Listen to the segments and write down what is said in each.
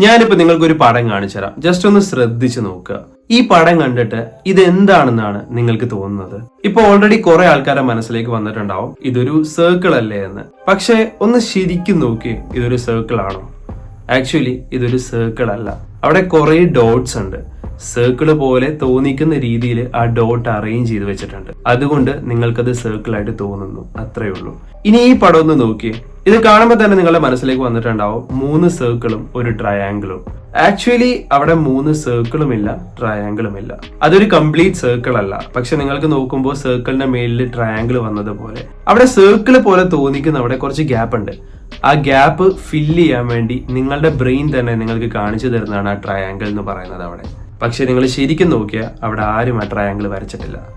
ഞാനിപ്പോ നിങ്ങൾക്ക് ഒരു പടം കാണിച്ചു തരാം ജസ്റ്റ് ഒന്ന് ശ്രദ്ധിച്ചു നോക്കുക. ഈ പടം കണ്ടിട്ട് ഇത് എന്താണെന്നാണ് നിങ്ങൾക്ക് തോന്നുന്നത്? ഇപ്പൊ ഓൾറെഡി കുറെ ആൾക്കാരെ മനസ്സിലേക്ക് വന്നിട്ടുണ്ടാവും ഇതൊരു സർക്കിൾ അല്ലേ എന്ന്. പക്ഷേ ഒന്ന് ശരിക്കും നോക്കി ഇതൊരു സർക്കിൾ ആണോ? ആക്ച്വലി ഇതൊരു സർക്കിൾ അല്ല. അവിടെ കുറെ ഡോട്ട്സ് ഉണ്ട്. സർക്കിൾ പോലെ തോന്നിക്കുന്ന രീതിയിൽ ആ ഡോട്ട് അറേഞ്ച് ചെയ്ത് വെച്ചിട്ടുണ്ട്. അതുകൊണ്ട് നിങ്ങൾക്കത് സർക്കിൾ ആയിട്ട് തോന്നുന്നു. അത്രയേ ഉള്ളൂ. ഇനി ഈ പടം ഒന്ന് നോക്കിയേ. ഇത് കാണുമ്പോൾ തന്നെ നിങ്ങളുടെ മനസ്സിലേക്ക് വന്നിട്ടുണ്ടാവും മൂന്ന് സർക്കിളും ഒരു ട്രയാങ്കിളും ആക്ച്വലി അവിടെ മൂന്ന് സർക്കിളും ഇല്ല ട്രയാങ്കിളും ഇല്ല. അതൊരു കംപ്ലീറ്റ് സർക്കിൾ അല്ല. പക്ഷെ നിങ്ങൾക്ക് നോക്കുമ്പോൾ സർക്കിളിന്റെ മേലിൽ ട്രയാങ്കിൾ വന്നതുപോലെ അവിടെ സർക്കിൾ പോലെ തോന്നിക്കുന്ന അവിടെ കുറച്ച് ഗ്യാപ്പ് ഉണ്ട്. ആ ഗ്യാപ്പ് ഫില്ല് ചെയ്യാൻ വേണ്ടി നിങ്ങളുടെ ബ്രെയിൻ തന്നെ നിങ്ങൾക്ക് കാണിച്ചു തരുന്നതാണ് ആ ട്രയാങ്കിൾ എന്ന് പറയുന്നത് അവിടെ. പക്ഷെ നിങ്ങൾ ശരിക്കും നോക്കിയാൽ അവിടെ ആരും ആ ട്രയാങ്കിൾ വരച്ചിട്ടില്ല.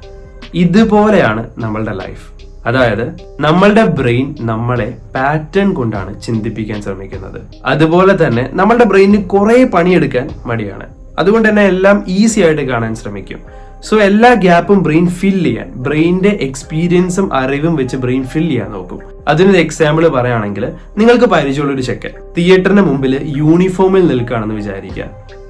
ഇതുപോലെയാണ് നമ്മളുടെ ലൈഫ് അതായത് നമ്മളുടെ ബ്രെയിൻ നമ്മളെ പാറ്റേൺ കൊണ്ടാണ് ചിന്തിപ്പിക്കാൻ ശ്രമിക്കുന്നത്. അതുപോലെ തന്നെ നമ്മളുടെ ബ്രെയിനിന് കുറെ പണിയെടുക്കാൻ മടിയാണ്. അതുകൊണ്ട് തന്നെ എല്ലാം ഈസി ആയിട്ട് കാണാൻ ശ്രമിക്കും. സോ എല്ലാ ഗ്യാപ്പും ബ്രെയിൻ ഫിൽ ചെയ്യാൻ ബ്രെയിനിന്റെ എക്സ്പീരിയൻസും അറിവും വെച്ച് ബ്രെയിൻ ഫിൽ ചെയ്യാൻ നോക്കും. അതിനൊരു എക്സാമ്പിൾ പറയുകയാണെങ്കിൽ നിങ്ങൾക്ക് പരിചയമുള്ള ഒരു ചെക്കൻ. തിയേറ്ററിന് മുമ്പിൽ യൂണിഫോമിൽ നിൽക്കുകയാണെന്ന് വിചാരിക്കുക.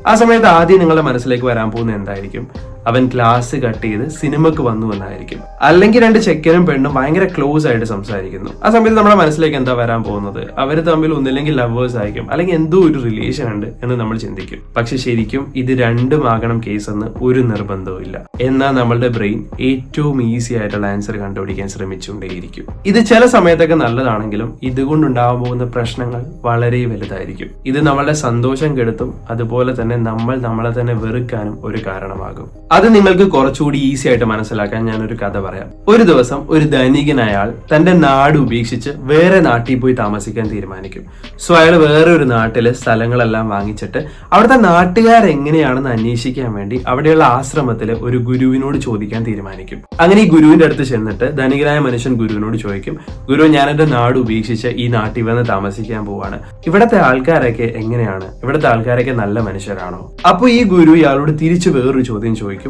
ആ സമയത്ത് ആദ്യം നിങ്ങളുടെ മനസ്സിലേക്ക് വരാൻ പോകുന്നത് എന്തായിരിക്കും? അവൻ ക്ലാസ് കട്ട് ചെയ്ത് സിനിമക്ക് വന്നു എന്നായിരിക്കും. അല്ലെങ്കിൽ രണ്ട് ചെക്കനും പെണ്ണും ഭയങ്കര ക്ലോസ് ആയിട്ട് സംസാരിക്കുന്നു. ആ സമയത്ത് നമ്മുടെ മനസ്സിലേക്ക് എന്താ വരാൻ പോകുന്നത്? അവർ തമ്മിൽ ഒന്നില്ലെങ്കിൽ ലവേഴ്സ് ആയിരിക്കും. അല്ലെങ്കിൽ എന്തോ ഒരു റിലേഷൻ ഉണ്ട് എന്ന് നമ്മൾ ചിന്തിക്കും. പക്ഷെ ശരിക്കും ഇത് രണ്ടുമാകണം കേസ് എന്ന് ഒരു നിർബന്ധവും ഇല്ല. എന്നാൽ നമ്മളുടെ ബ്രെയിൻ ഏറ്റവും ഈസി ആയിട്ടുള്ള ആൻസർ കണ്ടുപിടിക്കാൻ ശ്രമിച്ചുകൊണ്ടേയിരിക്കും. ഇത് ചില സമയത്തൊക്കെ നല്ലതാണെങ്കിലും ഇതുകൊണ്ടുണ്ടാകാൻ പോകുന്ന പ്രശ്നങ്ങൾ വളരെ വലുതായിരിക്കും. ഇത് നമ്മളുടെ സന്തോഷം കെടുത്തും. അതുപോലെ തന്നെ നമ്മൾ നമ്മളെ തന്നെ വെറുക്കാനും ഒരു കാരണമാകും. അത് നിങ്ങൾക്ക് കുറച്ചുകൂടി ഈസി ആയിട്ട് മനസ്സിലാക്കാൻ ഞാൻ ഒരു കഥ പറയാം. ഒരു ദിവസം ഒരു ധനികനായ തന്റെ നാട് ഉപേക്ഷിച്ച് വേറെ നാട്ടിൽ പോയി താമസിക്കാൻ തീരുമാനിക്കും. സോ അയാൾ വേറെ ഒരു നാട്ടിലെ സ്ഥലങ്ങളെല്ലാം വാങ്ങിച്ചിട്ട് അവിടുത്തെ നാട്ടുകാർ എങ്ങനെയാണെന്ന് അന്വേഷിക്കാൻ വേണ്ടി അവിടെയുള്ള ആശ്രമത്തിലെ ഒരു ഗുരുവിനോട് ചോദിക്കാൻ തീരുമാനിക്കും. അങ്ങനെ ഈ ഗുരുവിന്റെ അടുത്ത് ചെന്നിട്ട് ധനികനായ മനുഷ്യൻ ഗുരുവിനോട് ചോദിക്കും ഗുരു ഞാൻ എന്റെ നാട് ഉപേക്ഷിച്ച് ഈ നാട്ടിൽ വന്ന് താമസിക്കാൻ പോവാണ്. ഇവിടത്തെ ആൾക്കാരൊക്കെ എങ്ങനെയാണ്? ഇവിടത്തെ ആൾക്കാരൊക്കെ നല്ല മനുഷ്യരാണോ? അപ്പോൾ ഈ ഗുരു ഇയാളോട് തിരിച്ചു വേറൊരു ചോദ്യം ചോദിക്കും.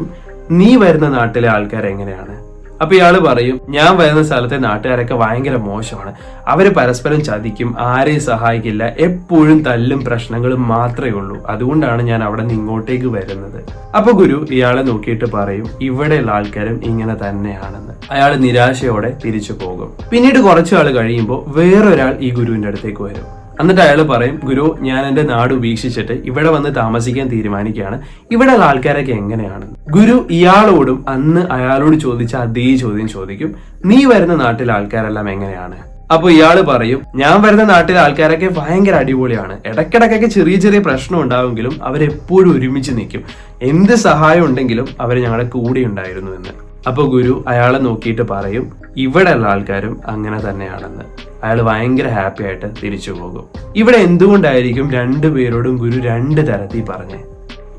നീ വരുന്ന നാട്ടിലെ ആൾക്കാർ എങ്ങനെയാണ്? അപ്പൊ ഇയാൾ പറയും ഞാൻ വരുന്ന സ്ഥലത്തെ നാട്ടുകാരൊക്കെ ഭയങ്കര മോശമാണ്. അവർ പരസ്പരം ചതിക്കും ആരെയും സഹായിക്കില്ല എപ്പോഴും തല്ലും പ്രശ്നങ്ങളും മാത്രമേ ഉള്ളൂ. അതുകൊണ്ടാണ് ഞാൻ അവിടെ നിന്ന് ഇങ്ങോട്ടേക്ക് വരുന്നത്. അപ്പൊ ഗുരു ഇയാളെ നോക്കിയിട്ട് പറയും ഇവിടെയുള്ള ആൾക്കാരും ഇങ്ങനെ തന്നെയാണെന്ന്. അയാൾ നിരാശയോടെ തിരിച്ചു പോകും. പിന്നീട് കുറച്ചു ആൾ കഴിയുമ്പോൾ വേറൊരാൾ ഈ ഗുരുവിന്റെ അടുത്തേക്ക് വരും. എന്നിട്ട് അയാൾ പറയും ഗുരു ഞാൻ എന്റെ നാട് ഉപേക്ഷിച്ചിട്ട് ഇവിടെ വന്ന് താമസിക്കാൻ തീരുമാനിക്കുകയാണ്. ഇവിടെയുള്ള ആൾക്കാരൊക്കെ എങ്ങനെയാണ്? ഗുരു ഇയാളോടും അന്ന് അയാളോട് ചോദിച്ച അതേ ചോദ്യം ചോദിക്കും നീ വരുന്ന നാട്ടിലെ ആൾക്കാരെല്ലാം എങ്ങനെയാണ്? അപ്പൊ ഇയാൾ പറയും ഞാൻ വരുന്ന നാട്ടിലെ ആൾക്കാരൊക്കെ ഭയങ്കര അടിപൊളിയാണ്. ഇടയ്ക്കിടയ്ക്കൊക്കെ ചെറിയ ചെറിയ പ്രശ്നം ഉണ്ടാവുമെങ്കിലും അവരെപ്പോഴും ഒരുമിച്ച് നിൽക്കും. എന്ത് സഹായം ഉണ്ടെങ്കിലും അവർ ഞങ്ങളുടെ കൂടെ ഉണ്ടായിരുന്നു എന്ന്. അപ്പൊ ഗുരു അയാളെ നോക്കിയിട്ട് പറയും ഇവിടെയുള്ള ആൾക്കാരും അങ്ങനെ തന്നെയാണെന്ന്. അയാൾ ഭയങ്കര ഹാപ്പി ആയിട്ട് തിരിച്ചു പോകും. ഇവിടെ എന്തുകൊണ്ടായിരിക്കും രണ്ടു പേരോടും ഗുരു രണ്ട് തരത്തിൽ പറഞ്ഞേ?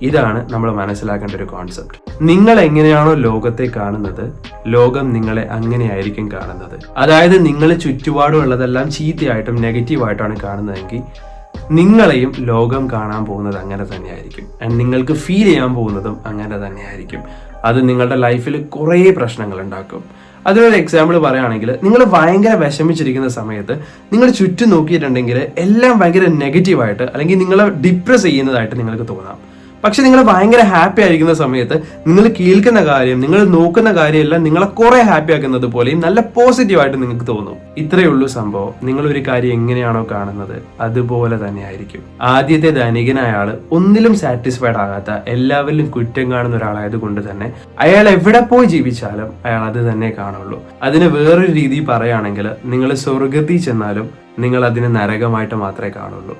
ഇതാണ് നമ്മൾ മനസ്സിലാക്കേണ്ട ഒരു കോൺസെപ്റ്റ് നിങ്ങൾ എങ്ങനെയാണോ ലോകത്തെ കാണുന്നത് ലോകം നിങ്ങളെ അങ്ങനെയായിരിക്കും കാണുന്നത്. അതായത് നിങ്ങൾ ചുറ്റുപാടുമുള്ളതെല്ലാം ചീത്തയായിട്ടും നെഗറ്റീവായിട്ടാണ് കാണുന്നതെങ്കിൽ നിങ്ങളെയും ലോകം കാണാൻ പോകുന്നത് അങ്ങനെ തന്നെയായിരിക്കും. ആൻഡ് നിങ്ങൾക്ക് ഫീൽ ചെയ്യാൻ പോകുന്നതും അങ്ങനെ തന്നെയായിരിക്കും. അത് നിങ്ങളുടെ ലൈഫിൽ കുറേ പ്രശ്നങ്ങൾ ഉണ്ടാക്കും. അതിനൊരു എക്സാമ്പിൾ പറയുകയാണെങ്കിൽ നിങ്ങൾ ഭയങ്കര വിഷമിച്ചിരിക്കുന്ന സമയത്ത് നിങ്ങൾ ചുറ്റും നോക്കിയിട്ടുണ്ടെങ്കിൽ എല്ലാം ഭയങ്കര നെഗറ്റീവായിട്ട് അല്ലെങ്കിൽ നിങ്ങളെ ഡിപ്രസ് ചെയ്യുന്നതായിട്ട് നിങ്ങൾക്ക് തോന്നാം. പക്ഷെ നിങ്ങൾ ഭയങ്കര ഹാപ്പി ആയിരിക്കുന്ന സമയത്ത് നിങ്ങൾ കേൾക്കുന്ന കാര്യം നിങ്ങൾ നോക്കുന്ന കാര്യമെല്ലാം നിങ്ങളെ കുറെ ഹാപ്പി ആക്കുന്നത് പോലെയും നല്ല പോസിറ്റീവായിട്ട് നിങ്ങൾക്ക് തോന്നും. ഇത്രയേ ഉള്ളൂ സംഭവം. നിങ്ങൾ ഒരു കാര്യം എങ്ങനെയാണോ കാണുന്നത്? അതുപോലെ തന്നെ ആയിരിക്കും ആദ്യത്തെ ധനികനായ ആൾ ഒന്നിലും സാറ്റിസ്ഫൈഡ് ആകാത്ത എല്ലാവരിലും കുറ്റം കാണുന്ന ഒരാളായത് കൊണ്ട് തന്നെ അയാൾ എവിടെ പോയി ജീവിച്ചാലും അയാൾ അത് തന്നെ കാണുള്ളൂ. അതിന് വേറൊരു രീതി പറയുകയാണെങ്കിൽ നിങ്ങൾ സ്വർഗത്തിൽ ചെന്നാലും നിങ്ങൾ അതിനെ നരകമായിട്ട് മാത്രമേ കാണുള്ളൂ.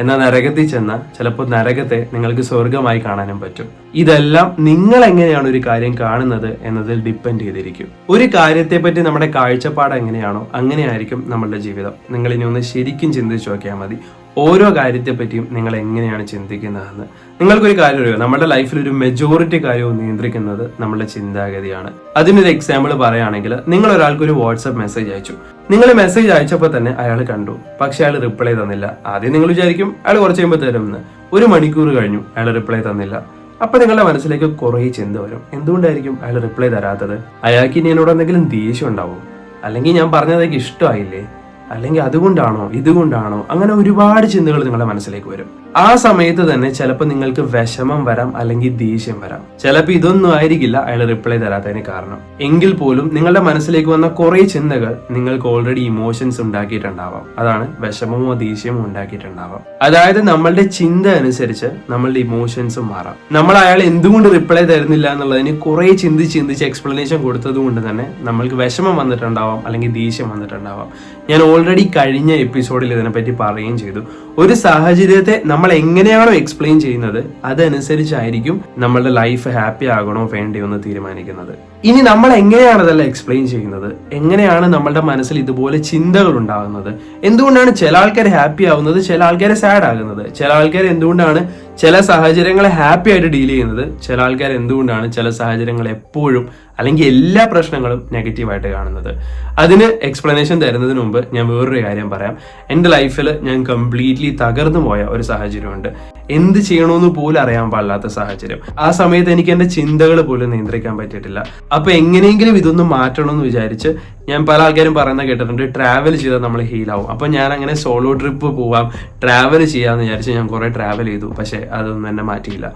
എന്നാൽ നരകത്തിൽ ചെന്നാൽ ചിലപ്പോൾ നരകത്തെ നിങ്ങൾക്ക് സ്വർഗമായി കാണാനും പറ്റും. ഇതെല്ലാം നിങ്ങൾ എങ്ങനെയാണ് ഒരു കാര്യം കാണുന്നത് എന്നതിൽ ഡിപ്പെൻഡ് ചെയ്തിരിക്കും. ഒരു കാര്യത്തെ പറ്റി നമ്മുടെ കാഴ്ചപ്പാട് എങ്ങനെയാണോ അങ്ങനെയായിരിക്കും നമ്മളുടെ ജീവിതം. നിങ്ങൾ ഇനി ഒന്ന് ശരിക്കും ചിന്തിച്ചു നോക്കിയാൽ മതി. ഓരോ കാര്യത്തെ പറ്റിയും നിങ്ങൾ എങ്ങനെയാണ് ചിന്തിക്കുന്നതെന്ന്. നിങ്ങൾക്കൊരു കാര്യം അറിയോ? നമ്മുടെ ലൈഫിൽ ഒരു മെജോറിറ്റി കാര്യവും നിയന്ത്രിക്കുന്നത് നമ്മുടെ ചിന്താഗതിയാണ്. അതിനൊരു എക്സാമ്പിൾ പറയുകയാണെങ്കിൽ നിങ്ങൾ ഒരാൾക്ക് ഒരു വാട്സപ്പ് മെസ്സേജ് അയച്ചു. നിങ്ങൾ മെസ്സേജ് അയച്ചപ്പോൾ തന്നെ അയാൾ കണ്ടു. പക്ഷെ അയാൾ റിപ്ലൈ തന്നില്ല. ആദ്യം നിങ്ങൾ വിചാരിക്കും അയാൾ കുറച്ച് കഴിയുമ്പോൾ തരുമെന്ന്. ഒരു മണിക്കൂർ കഴിഞ്ഞു അയാൾ റിപ്ലൈ തന്നില്ല. അപ്പൊ നിങ്ങളുടെ മനസ്സിലേക്ക് കുറേ ചിന്ത വരും. എന്തുകൊണ്ടായിരിക്കും അയാൾ റിപ്ലൈ തരാത്തത്? അയാൾക്ക് ഇനി എന്നോട് എന്തെങ്കിലും ദേഷ്യം ഉണ്ടാവും? അല്ലെങ്കിൽ ഞാൻ പറഞ്ഞതൊക്കെ ഇഷ്ടമായില്ലേ? അല്ലെങ്കിൽ അതുകൊണ്ടാണോ ഇതുകൊണ്ടാണോ അങ്ങനെ ഒരുപാട് ചിന്തകൾ നിങ്ങളുടെ മനസ്സിലേക്ക് വരും. ആ സമയത്ത് തന്നെ ചിലപ്പോൾ നിങ്ങൾക്ക് വിഷമം വരാം അല്ലെങ്കിൽ ദേഷ്യം വരാം. ചിലപ്പോൾ ഇതൊന്നും ആയിരിക്കില്ല അയാൾ റിപ്ലൈ തരാത്തതിന് കാരണം. എങ്കിൽ പോലും നിങ്ങളുടെ മനസ്സിലേക്ക് വന്ന കുറെ ചിന്തകൾ നിങ്ങൾക്ക് ഓൾറെഡി ഇമോഷൻസ് ഉണ്ടാക്കിയിട്ടുണ്ടാവാം. അതാണ് വിഷമമോ ദേഷ്യമോ ഉണ്ടാക്കിയിട്ടുണ്ടാവാം. അതായത് നമ്മളുടെ ചിന്ത അനുസരിച്ച് നമ്മളുടെ ഇമോഷൻസും മാറാം. നമ്മൾ അയാൾ എന്തുകൊണ്ട് റിപ്ലൈ തരുന്നില്ല എന്നുള്ളതിന് കുറെ ചിന്തിച്ച് ചിന്തിച്ച് എക്സ്പ്ലനേഷൻ കൊടുത്തത് കൊണ്ട് തന്നെ നമ്മൾക്ക് വിഷമം വന്നിട്ടുണ്ടാവാം അല്ലെങ്കിൽ ദേഷ്യം വന്നിട്ടുണ്ടാവാം. ഞാൻ ഓൾറെഡി കഴിഞ്ഞ എപ്പിസോഡിൽ ഇതിനെപ്പറ്റി പറയുകയും ചെയ്തു. ഒരു സാഹചര്യത്തെ നമ്മൾ എങ്ങനെയാണോ എക്സ്പ്ലെയിൻ ചെയ്യുന്നത് അതനുസരിച്ചായിരിക്കും നമ്മളുടെ ലൈഫ് ഹാപ്പി ആകണോ വേണ്ടയോ എന്ന് തീരുമാനിക്കുന്നത്. ഇനി നമ്മൾ എങ്ങനെയാണ് അതെല്ലാം എക്സ്പ്ലെയിൻ ചെയ്യുന്നത്? എങ്ങനെയാണ് നമ്മളുടെ മനസ്സിൽ ഇതുപോലെ ചിന്തകൾ ഉണ്ടാകുന്നത്? എന്തുകൊണ്ടാണ് ചില ആൾക്കാർ ഹാപ്പി ആവുന്നത് ചില ആൾക്കാർ സാഡ് ആകുന്നത്? ചില ആൾക്കാർ എന്തുകൊണ്ടാണ് ചില സാഹചര്യങ്ങളെ ഹാപ്പി ആയിട്ട് ഡീൽ ചെയ്യുന്നത്? ചില ആൾക്കാർ എന്തുകൊണ്ടാണ് ചില സാഹചര്യങ്ങൾ എപ്പോഴും അല്ലെങ്കിൽ എല്ലാ പ്രശ്നങ്ങളും നെഗറ്റീവായിട്ട് കാണുന്നത്? അതിന് എക്സ്പ്ലനേഷൻ തരുന്നതിന് മുമ്പ് ഞാൻ വേറൊരു കാര്യം പറയാം. എന്റെ ലൈഫിൽ ഞാൻ കംപ്ലീറ്റ്ലി തകർന്നു പോയ ഒരു സാഹചര്യമുണ്ട്. എന്ത് ചെയ്യണമെന്ന് പോലും അറിയാൻ പാടില്ലാത്ത സാഹചര്യം. ആ സമയത്ത് എനിക്ക് എന്റെ ചിന്തകൾ പോലും നിയന്ത്രിക്കാൻ പറ്റിയിട്ടില്ല. അപ്പൊ എങ്ങനെയെങ്കിലും ഇതൊന്നും മാറ്റണമെന്ന് വിചാരിച്ച് ഞാൻ പല ആൾക്കാരും പറയുന്ന കേട്ടിട്ടുണ്ട് ട്രാവൽ ചെയ്താൽ നമ്മൾ ഹീലാവും അപ്പൊ ഞാൻ അങ്ങനെ സോളോ ട്രിപ്പ് പോവാം ട്രാവൽ ചെയ്യാന്ന് വിചാരിച്ച് ഞാൻ കുറെ ട്രാവൽ ചെയ്തു പക്ഷെ അതൊന്നും എന്നെ മാറ്റിയില്ല.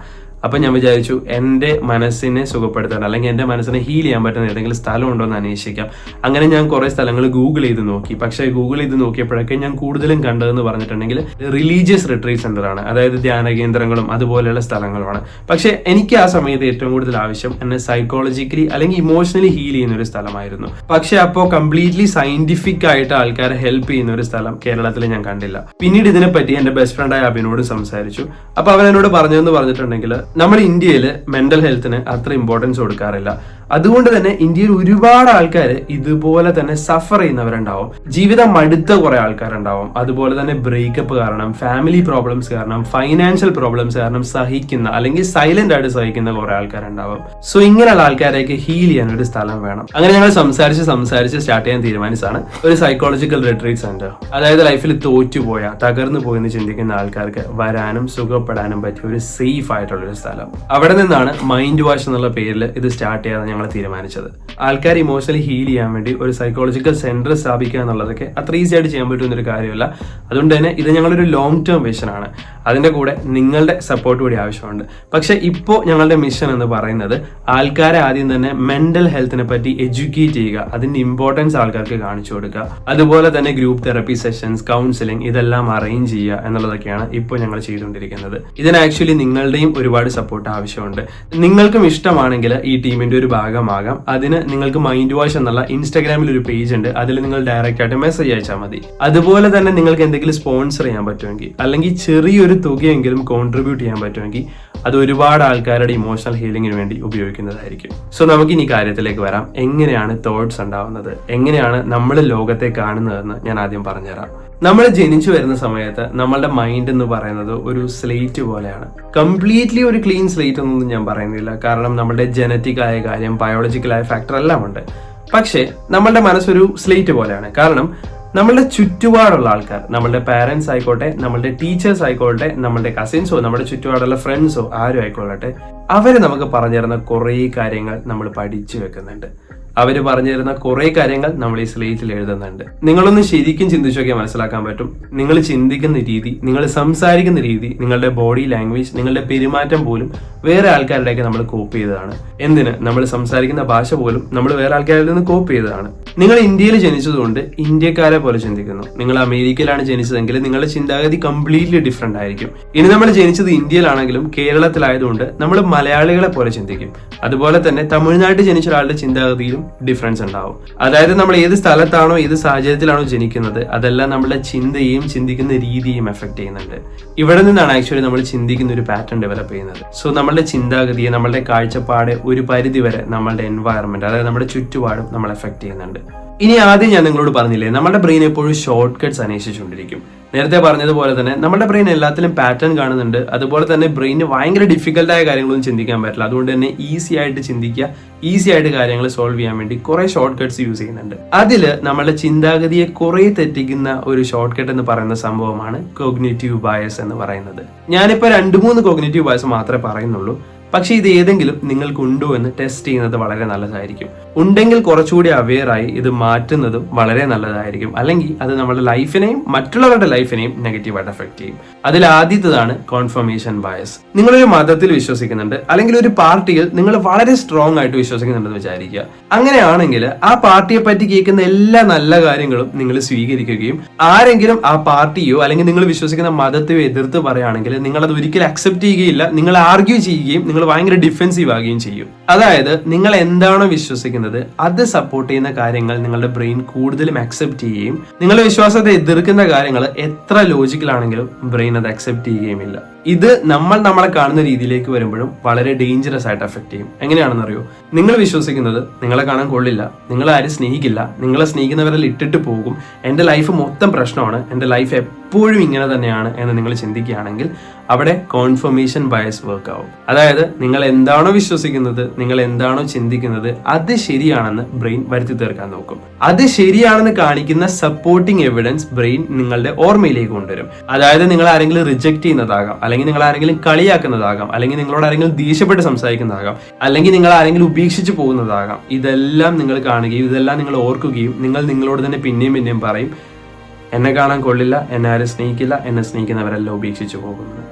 അപ്പം ഞാൻ വിചാരിച്ചു എന്റെ മനസ്സിനെ സുഖപ്പെടുത്താൻ അല്ലെങ്കിൽ എന്റെ മനസ്സിനെ ഹീൽ ചെയ്യാൻ പറ്റുന്ന ഏതെങ്കിലും സ്ഥലം ഉണ്ടോ എന്ന് അന്വേഷിക്കാം. അങ്ങനെ ഞാൻ കുറേ സ്ഥലങ്ങൾ ഗൂഗിൾ ചെയ്ത് നോക്കി. പക്ഷേ ഗൂഗിൾ ചെയ്ത് നോക്കിയപ്പോഴൊക്കെ ഞാൻ കൂടുതലും കണ്ടതെന്ന് പറഞ്ഞിട്ടുണ്ടെങ്കിൽ റിലീജിയസ് റിട്രീറ്റ് സെന്ററാണ് അതായത് ധ്യാന കേന്ദ്രങ്ങളും അതുപോലെയുള്ള സ്ഥലങ്ങളുമാണ്. പക്ഷേ എനിക്ക് ആ സമയത്ത് ഏറ്റവും കൂടുതൽ ആവശ്യം എന്നെ സൈക്കോളജിക്കലി അല്ലെങ്കിൽ ഇമോഷണലി ഹീൽ ചെയ്യുന്ന ഒരു സ്ഥലമായിരുന്നു. പക്ഷേ അപ്പോൾ കംപ്ലീറ്റ്ലി സയന്റിഫിക് ആയിട്ട് ആൾക്കാരെ ഹെൽപ്പ് ചെയ്യുന്ന ഒരു സ്ഥലം കേരളത്തിൽ ഞാൻ കണ്ടില്ല. പിന്നീട് ഇതിനെപ്പറ്റി എന്റെ ബെസ്റ്റ് ഫ്രണ്ടായ അബിനോട് സംസാരിച്ചു. അപ്പോൾ അവൻ എന്നോട് പറഞ്ഞതെന്ന് പറഞ്ഞിട്ടുണ്ടെങ്കിൽ നമ്മുടെ ഇന്ത്യയിൽ മെന്റൽ ഹെൽത്തിന് അത്ര ഇമ്പോർട്ടൻസ് കൊടുക്കാറില്ല. അതുകൊണ്ട് തന്നെ ഇന്ത്യയിൽ ഒരുപാട് ആൾക്കാർ ഇതുപോലെ തന്നെ സഫർ ചെയ്യുന്നവരുണ്ടാവും. ജീവിതം മടുത്ത കുറെ ആൾക്കാരുണ്ടാവും. അതുപോലെ തന്നെ ബ്രേക്കപ്പ് കാരണം ഫാമിലി പ്രോബ്ലംസ് കാരണം ഫൈനാൻഷ്യൽ പ്രോബ്ലംസ് കാരണം സഹിക്കുന്ന അല്ലെങ്കിൽ സൈലന്റ് ആയിട്ട് സഹിക്കുന്ന കുറെ ആൾക്കാരുണ്ടാവും. സോ ഇങ്ങനെയുള്ള ആൾക്കാരെയൊക്കെ ഹീൽ ചെയ്യാൻ ഒരു സ്ഥലം വേണം. അങ്ങനെ ഞങ്ങൾ സംസാരിച്ച് സംസാരിച്ച് സ്റ്റാർട്ട് ചെയ്യാൻ തീരുമാനിച്ചാണ് ഒരു സൈക്കോളജിക്കൽ റിട്രീറ്റ് സെന്റർ അതായത് ലൈഫിൽ തോറ്റുപോയ തകർന്നു പോയെന്ന് ചിന്തിക്കുന്ന ആൾക്കാർക്ക് വരാനും സുഖപ്പെടാനും പറ്റിയ ഒരു സേഫ് ആയിട്ടുള്ള ഒരു സ്ഥലം. അവിടെ നിന്നാണ് മൈൻഡ് വാഷ് എന്നുള്ള പേരിൽ ഇത് സ്റ്റാർട്ട് ചെയ്യാൻ ഞങ്ങൾ തീരുമാനിച്ചത്. ആൾക്കാർ ഇമോഷണലി ഹീൽ ചെയ്യാൻ വേണ്ടി ഒരു സൈക്കോളജിക്കൽ സെന്റർ സ്ഥാപിക്കുക എന്നുള്ളതൊക്കെ അത്ര ഈസി ആയിട്ട് ചെയ്യാൻ പറ്റുന്ന ഒരു കാര്യമല്ല. അതുകൊണ്ട് തന്നെ ഇത് ഞങ്ങളൊരു ലോങ് ടേം വിഷനാണ് അതിന്റെ കൂടെ നിങ്ങളുടെ സപ്പോർട്ട് കൂടി ആവശ്യമുണ്ട്. പക്ഷെ ഇപ്പോൾ ഞങ്ങളുടെ മിഷൻ എന്ന് പറയുന്നത് ആൾക്കാരെ ആദ്യം തന്നെ മെന്റൽ ഹെൽത്തിനെ പറ്റി എഡ്യൂക്കേറ്റ് ചെയ്യുക. അതിന്റെ ഇമ്പോർട്ടൻസ് ആൾക്കാർക്ക് കാണിച്ചു കൊടുക്കുക. അതുപോലെ തന്നെ ഗ്രൂപ്പ് തെറപ്പി സെഷൻസ് കൗൺസിലിംഗ് ഇതെല്ലാം അറേഞ്ച് ചെയ്യുക എന്നുള്ളതൊക്കെയാണ് ഇപ്പോൾ ഞങ്ങൾ ചെയ്തുകൊണ്ടിരിക്കുന്നത്. ഇതിന് ആക്ച്വലി നിങ്ങളുടെയും ഒരുപാട് സപ്പോർട്ട് ആവശ്യമുണ്ട്. നിങ്ങൾക്കും ഇഷ്ടമാണെങ്കിൽ ഈ ടീമിന്റെ ഒരു ഭാഗമാകാം. അതിന് നിങ്ങൾക്ക് മൈൻഡ് വാഷ് എന്നുള്ള ഇൻസ്റ്റാഗ്രാമിൽ ഒരു പേജ് ഉണ്ട്. അതിൽ നിങ്ങൾ ഡയറക്റ്റ് ആയിട്ട് മെസ്സേജ് അയച്ചാൽ മതി. അതുപോലെ തന്നെ നിങ്ങൾക്ക് എന്തെങ്കിലും സ്പോൺസർ ചെയ്യാൻ പറ്റുമെങ്കിൽ അല്ലെങ്കിൽ ചെറിയൊരു തുകയെങ്കിലും കോൺട്രിബ്യൂട്ട് ചെയ്യാൻ പറ്റുമെങ്കിൽ അത് ഒരുപാട് ആൾക്കാരുടെ ഇമോഷണൽ ഹീലിംഗിന് വേണ്ടി ഉപയോഗിക്കുന്നതായിരിക്കും. സോ നമുക്ക് ഇനി കാര്യത്തിലേക്ക് വരാം. എങ്ങനെയാണ് തോട്ട്സ് ഉണ്ടാവുന്നത്? എങ്ങനെയാണ് നമ്മൾ ലോകത്തെ കാണുന്നതെന്ന് ഞാൻ ആദ്യം പറഞ്ഞുതരാം. നമ്മൾ ജനിച്ചു വരുന്ന സമയത്ത് നമ്മളുടെ മൈൻഡ് എന്ന് പറയുന്നത് ഒരു സ്ലേറ്റ് പോലെയാണ്. കംപ്ലീറ്റ്ലി ഒരു ക്ലീൻ സ്ലേറ്റ് എന്നൊന്നും ഞാൻ പറയുന്നില്ല. കാരണം നമ്മുടെ ജനറ്റിക് ആയ കാര്യം ബയോളജിക്കൽ ആയ ഫാക്ടർ എല്ലാം ഉണ്ട്. പക്ഷേ നമ്മളുടെ മനസ്സൊരു സ്ലേറ്റ് പോലെയാണ്. കാരണം നമ്മളുടെ ചുറ്റുപാടുള്ള ആൾക്കാർ നമ്മളുടെ പാരൻസ് ആയിക്കോട്ടെ നമ്മളുടെ ടീച്ചേഴ്സ് ആയിക്കോട്ടെ നമ്മളുടെ കസിൻസോ നമ്മുടെ ചുറ്റുപാടുള്ള ഫ്രണ്ട്സോ ആരും ആയിക്കോട്ടെ അവർ നമുക്ക് പറഞ്ഞു തരുന്ന കുറേ കാര്യങ്ങൾ നമ്മൾ പഠിച്ചു വെക്കുന്നുണ്ട്. അവർ പറഞ്ഞു തരുന്ന കുറേ കാര്യങ്ങൾ നമ്മൾ ഈ സ്ലേറ്റിൽ എഴുതുന്നുണ്ട്. നിങ്ങളൊന്ന് ശരിക്കും ചിന്തിച്ചു നോക്കിയാൽ മനസ്സിലാക്കാൻ പറ്റും. നിങ്ങൾ ചിന്തിക്കുന്ന രീതി നിങ്ങൾ സംസാരിക്കുന്ന രീതി നിങ്ങളുടെ ബോഡി ലാംഗ്വേജ് നിങ്ങളുടെ പെരുമാറ്റം പോലും വേറെ ആൾക്കാരിലേക്ക് നമ്മൾ കോപ്പി ചെയ്തതാണ്. എന്തിന്? നമ്മൾ സംസാരിക്കുന്ന ഭാഷ പോലും നമ്മൾ വേറെ ആൾക്കാരിൽ നിന്ന് കോപ്പി ചെയ്തതാണ്. നിങ്ങൾ ഇന്ത്യയിൽ ജനിച്ചതുകൊണ്ട് ഇന്ത്യക്കാരെ പോലെ ചിന്തിക്കുന്നു. നിങ്ങൾ അമേരിക്കയിലാണ് ജനിച്ചതെങ്കിൽ നിങ്ങളുടെ ചിന്താഗതി കംപ്ലീറ്റ്ലി ഡിഫറെന്റ് ആയിരിക്കും. ഇനി നമ്മൾ ജനിച്ചത് ഇന്ത്യയിലാണെങ്കിലും കേരളത്തിലായതുകൊണ്ട് നമ്മൾ മലയാളികളെ പോലെ ചിന്തിക്കും. അതുപോലെ തന്നെ തമിഴ്നാട്ടിൽ ജനിച്ച ഒരാളുടെ ചിന്താഗതിയിലും ഡിഫറൻസ് ഉണ്ടാവും. അതായത് നമ്മൾ ഏത് സ്ഥലത്താണോ ഏത് സാഹചര്യത്തിലാണോ ജനിക്കുന്നത് അതെല്ലാം നമ്മുടെ ചിന്തയും ചിന്തിക്കുന്ന രീതിയും എഫക്ട് ചെയ്യുന്നുണ്ട്. ഇവിടെ നിന്നാണ് ആക്ച്വലി നമ്മൾ ചിന്തിക്കുന്ന ഒരു പാറ്റേൺ ഡെവലപ്പ് ചെയ്യുന്നത്. സോ നമ്മളുടെ ചിന്താഗതിയെ നമ്മളുടെ കാഴ്ചപ്പാട് ഒരു പരിധി വരെ നമ്മളുടെ എൻവയറമെന്റ് അതായത് നമ്മുടെ ചുറ്റുപാടും നമ്മൾ എഫക്ട് ചെയ്യുന്നുണ്ട്. ഇനി ആദ്യം ഞാൻ നിങ്ങളോട് പറഞ്ഞില്ലേ നമ്മുടെ ബ്രെയിൻ എപ്പോഴും ഷോർട്ട് കട്ട്സ് അന്വേഷിച്ചുകൊണ്ടിരിക്കും. നേരത്തെ പറഞ്ഞതുപോലെ തന്നെ നമ്മുടെ ബ്രെയിൻ എല്ലാത്തിലും പാറ്റേൺ കാണുന്നുണ്ട്. അതുപോലെ തന്നെ ബ്രെയിന് ഭയങ്കര ഡിഫിക്കൽട്ടായ കാര്യങ്ങളൊന്നും ചിന്തിക്കാൻ പറ്റില്ല. അതുകൊണ്ട് തന്നെ ഈസി ആയിട്ട് ചിന്തിക്കുക ഈസി ആയിട്ട് കാര്യങ്ങൾ സോൾവ് ചെയ്യാൻ വേണ്ടി കുറെ ഷോർട്ട് കട്ട്സ് യൂസ് ചെയ്യുന്നുണ്ട്. അതിൽ നമ്മുടെ ചിന്താഗതിയെ കുറെ തെറ്റിക്കുന്ന ഒരു ഷോർട്ട് കട്ട് എന്ന് പറയുന്ന സംഭവമാണ് കോഗ്നേറ്റീവ് ബയസ് എന്ന് പറയുന്നത്. ഞാനിപ്പോൾ രണ്ട് മൂന്ന് കോഗ്നേറ്റീവ് ബയസ് മാത്രമേ പറയുന്നുള്ളൂ. പക്ഷേ ഇത് ഏതെങ്കിലും നിങ്ങൾക്ക് ഉണ്ടോ എന്ന് ടെസ്റ്റ് ചെയ്യുന്നത് വളരെ നല്ലതായിരിക്കും. ഉണ്ടെങ്കിൽ കുറച്ചുകൂടി അവെയറായി ഇത് മാറ്റുന്നതും വളരെ നല്ലതായിരിക്കും. അല്ലെങ്കിൽ അത് നമ്മുടെ ലൈഫിനെയും മറ്റുള്ളവരുടെ ലൈഫിനെയും നെഗറ്റീവായിട്ട് എഫക്ട് ചെയ്യും. അതിൽ ആദ്യത്തേതാണ് കോൺഫർമേഷൻ ബയസ് നിങ്ങളൊരു മതത്തിൽ വിശ്വസിക്കുന്നുണ്ട് അല്ലെങ്കിൽ ഒരു പാർട്ടിയിൽ നിങ്ങൾ വളരെ സ്ട്രോങ് ആയിട്ട് വിശ്വസിക്കുന്നുണ്ടെന്ന് വിചാരിക്കുക. അങ്ങനെയാണെങ്കിൽ ആ പാർട്ടിയെ പറ്റി കേൾക്കുന്ന എല്ലാ നല്ല കാര്യങ്ങളും നിങ്ങൾ സ്വീകരിക്കുകയും ആരെങ്കിലും ആ പാർട്ടിയോ അല്ലെങ്കിൽ നിങ്ങൾ വിശ്വസിക്കുന്ന മതത്തെയോ എതിർത്ത് പറയുകയാണെങ്കിൽ നിങ്ങൾ അത് ഒരിക്കലും അക്സെപ്റ്റ് ചെയ്യുകയില്ല നിങ്ങൾ ആർഗ്യൂ ചെയ്യുകയും നിങ്ങൾ ഭയങ്കര ഡിഫെൻസീവ് ആകുകയും ചെയ്യും. അതായത് നിങ്ങൾ എന്താണോ വിശ്വസിക്കുന്നത് അത് സപ്പോർട്ട് ചെയ്യുന്ന കാര്യങ്ങൾ നിങ്ങളുടെ ബ്രെയിൻ കൂടുതലും അക്സെപ്റ്റ് ചെയ്യുകയും നിങ്ങളുടെ വിശ്വാസത്തെ എതിർക്കുന്ന കാര്യങ്ങൾ എത്ര ലോജിക്കലാണെങ്കിലും ബ്രെയിൻ അത് അക്സെപ്റ്റ് ചെയ്യുകയുമില്ല. ഇത് നമ്മൾ നമ്മളെ കാണുന്ന രീതിയിലേക്ക് വരുമ്പോഴും വളരെ ഡേഞ്ചറസ് ആയിട്ട് എഫക്ട് ചെയ്യും. എങ്ങനെയാണെന്ന് അറിയോ നിങ്ങൾ വിശ്വസിക്കുന്നത് നിങ്ങളെ കാണാൻ കൊള്ളില്ല നിങ്ങൾ ആരും സ്നേഹിക്കില്ല നിങ്ങളെ സ്നേഹിക്കുന്നവരെ ഇട്ടിട്ട് പോകും. എന്റെ ലൈഫ് മൊത്തം പ്രശ്നമാണ് എന്റെ ലൈഫ് എപ്പോഴും ഇങ്ങനെ തന്നെയാണ് എന്ന് നിങ്ങൾ ചിന്തിക്കുകയാണെങ്കിൽ അവിടെ കോൺഫർമേഷൻ ബയസ് വർക്ക് ആവും. അതായത് നിങ്ങൾ എന്താണോ വിശ്വസിക്കുന്നത് നിങ്ങൾ എന്താണോ ചിന്തിക്കുന്നത് അത് ശരിയാണെന്ന് ബ്രെയിൻ വരുത്തി തീർക്കാൻ നോക്കും. അത് ശരിയാണെന്ന് കാണിക്കുന്ന സപ്പോർട്ടിംഗ് എവിഡൻസ് ബ്രെയിൻ നിങ്ങളുടെ ഓർമ്മയിലേക്ക് കൊണ്ടുവരും. അതായത് നിങ്ങൾ ആരെങ്കിലും റിജക്ട് ചെയ്യുന്നതാകാം അല്ലെങ്കിൽ നിങ്ങൾ ആരെങ്കിലും കളിയാക്കുന്നതാകാം അല്ലെങ്കിൽ നിങ്ങളോട് ആരെങ്കിലും ദേഷ്യപ്പെട്ട് സംസാരിക്കുന്നതാകാം അല്ലെങ്കിൽ നിങ്ങൾ ആരെങ്കിലും ഉപേക്ഷിച്ച് പോകുന്നതാകാം. ഇതെല്ലാം നിങ്ങൾ കാണുകയും ഇതെല്ലാം നിങ്ങൾ ഓർക്കുകയും നിങ്ങൾ നിങ്ങളോട് തന്നെ പിന്നെയും പിന്നെയും പറയും എന്നെ കാണാൻ കൊള്ളില്ല എന്നെ ആരും സ്നേഹിക്കില്ല എന്നെ സ്നേഹിക്കുന്നവരെല്ലാം ഉപേക്ഷിച്ച് പോകുന്നു.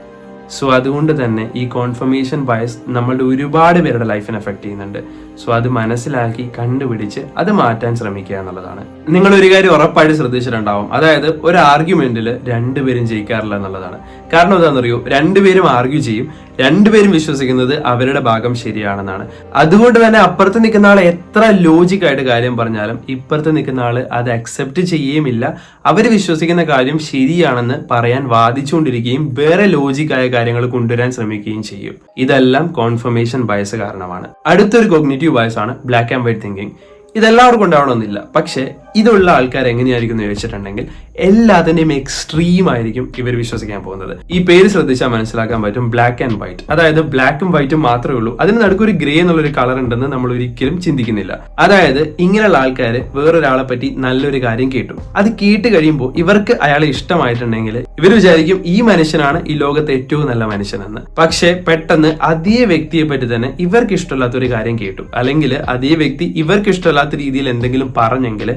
സോ അതുകൊണ്ട് തന്നെ ഈ കോൺഫർമേഷൻ ബയസ് നമ്മളുടെ ഒരുപാട് പേരുടെ ലൈഫിനെ എഫക്ട് ചെയ്യുന്നുണ്ട്. സോ അത് മനസ്സിലാക്കി കണ്ടുപിടിച്ച് അത് മാറ്റാൻ ശ്രമിക്കുക എന്നുള്ളതാണ്. നിങ്ങൾ ഒരു കാര്യം ഉറപ്പായിട്ട് ശ്രദ്ധിച്ചിട്ടുണ്ടാവും. അതായത് ഒരു ആർഗ്യുമെന്റിൽ രണ്ടുപേരും ജയിക്കാറില്ല എന്നുള്ളതാണ്. കാരണം എന്താണെന്നറിയോ? രണ്ടുപേരും ആർഗ്യൂ ചെയ്യും. രണ്ടുപേരും വിശ്വസിക്കുന്നത് അവരുടെ ഭാഗം ശരിയാണെന്നാണ്. അതുകൊണ്ട് തന്നെ അപ്പുറത്ത് നിൽക്കുന്ന ആൾ എത്ര ലോജിക്കായിട്ട് കാര്യം പറഞ്ഞാലും ഇപ്പുറത്ത് നിൽക്കുന്ന ആൾ അത് അക്സെപ്റ്റ് ചെയ്യുകയുമില്ല. അവർ വിശ്വസിക്കുന്ന കാര്യം ശരിയാണെന്ന് പറയാൻ വാദിച്ചുകൊണ്ടിരിക്കുകയും വേറെ ലോജിക്കായ കാര്യങ്ങൾ കൊണ്ടുവരാൻ ശ്രമിക്കുകയും ചെയ്യും. ഇതെല്ലാം കോൺഫർമേഷൻ ബയസ് കാരണമാണ്. അടുത്തൊരു കോഗ്നേറ്റീവ് ബയസ് ആണ് ബ്ലാക്ക് ആൻഡ് വൈറ്റ് തിങ്കിങ് ഇതെല്ലാവർക്കും ഉണ്ടാവണമെന്നില്ല. പക്ഷേ ഇതുള്ള ആൾക്കാർ എങ്ങനെയായിരിക്കും എന്ന് ചോദിച്ചിട്ടുണ്ടെങ്കിൽ എല്ലാത്തിന്റെയും എക്സ്ട്രീം ആയിരിക്കും ഇവർ വിശ്വസിക്കാൻ പോകുന്നത്. ഈ പേര് ശ്രദ്ധിച്ചാൽ മനസ്സിലാക്കാൻ പറ്റും ബ്ലാക്ക് ആൻഡ് വൈറ്റ് അതായത് ബ്ലാക്കും വൈറ്റും മാത്രമേ ഉള്ളൂ. അതിന് നടുക്കൊരു ഗ്രേ എന്നുള്ളൊരു കളർ ഉണ്ടെന്ന് നമ്മൾ ഒരിക്കലും ചിന്തിക്കുന്നില്ല. അതായത് ഇങ്ങനെയുള്ള ആൾക്കാർ വേറൊരാളെ പറ്റി നല്ലൊരു കാര്യം കേട്ടു. അത് കേട്ട് കഴിയുമ്പോൾ ഇവർക്ക് അയാളെ ഇഷ്ടമായിട്ടുണ്ടെങ്കിൽ ഇവർ വിചാരിക്കും ഈ മനുഷ്യനാണ് ഈ ലോകത്തെ ഏറ്റവും നല്ല മനുഷ്യനെന്ന്. പക്ഷേ പെട്ടെന്ന് അതേ വ്യക്തിയെ പറ്റി തന്നെ ഇവർക്ക് ഇഷ്ടമില്ലാത്ത ഒരു കാര്യം കേട്ടു. അല്ലെങ്കിൽ അതേ വ്യക്തി ഇവർക്ക് ഇഷ്ടമില്ലാത്ത രീതിയിൽ എന്തെങ്കിലും പറഞ്ഞെങ്കിൽ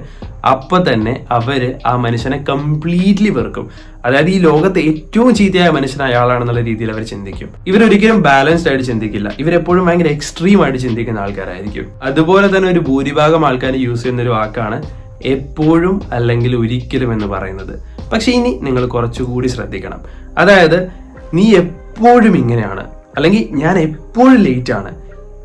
അപ്പൊ തന്നെ അവർ ആ മനുഷ്യനെ കംപ്ലീറ്റ്ലി വെറുക്കും. അതായത് ഈ ലോകത്തെ ഏറ്റവും ചീത്തയായ മനുഷ്യൻ അയാളാണെന്നുള്ള രീതിയിൽ അവർ ചിന്തിക്കും. ഇവരൊരിക്കലും ബാലൻസ്ഡ് ആയിട്ട് ചിന്തിക്കില്ല. ഇവരെപ്പോഴും ഭയങ്കര എക്സ്ട്രീം ആയിട്ട് ചിന്തിക്കുന്ന ആൾക്കാരായിരിക്കും. അതുപോലെ തന്നെ ഒരു ഭൂരിഭാഗം ആൾക്കാർ യൂസ് ചെയ്യുന്ന ഒരു വാക്കാണ് എപ്പോഴും അല്ലെങ്കിൽ ഒരിക്കലും എന്ന് പറയുന്നത്. പക്ഷെ ഇനി നിങ്ങൾ കുറച്ചുകൂടി ശ്രദ്ധിക്കണം. അതായത് നീ എപ്പോഴും ഇങ്ങനെയാണ്. അല്ലെങ്കിൽ ഞാൻ എപ്പോഴും ലേറ്റ് ആണ്.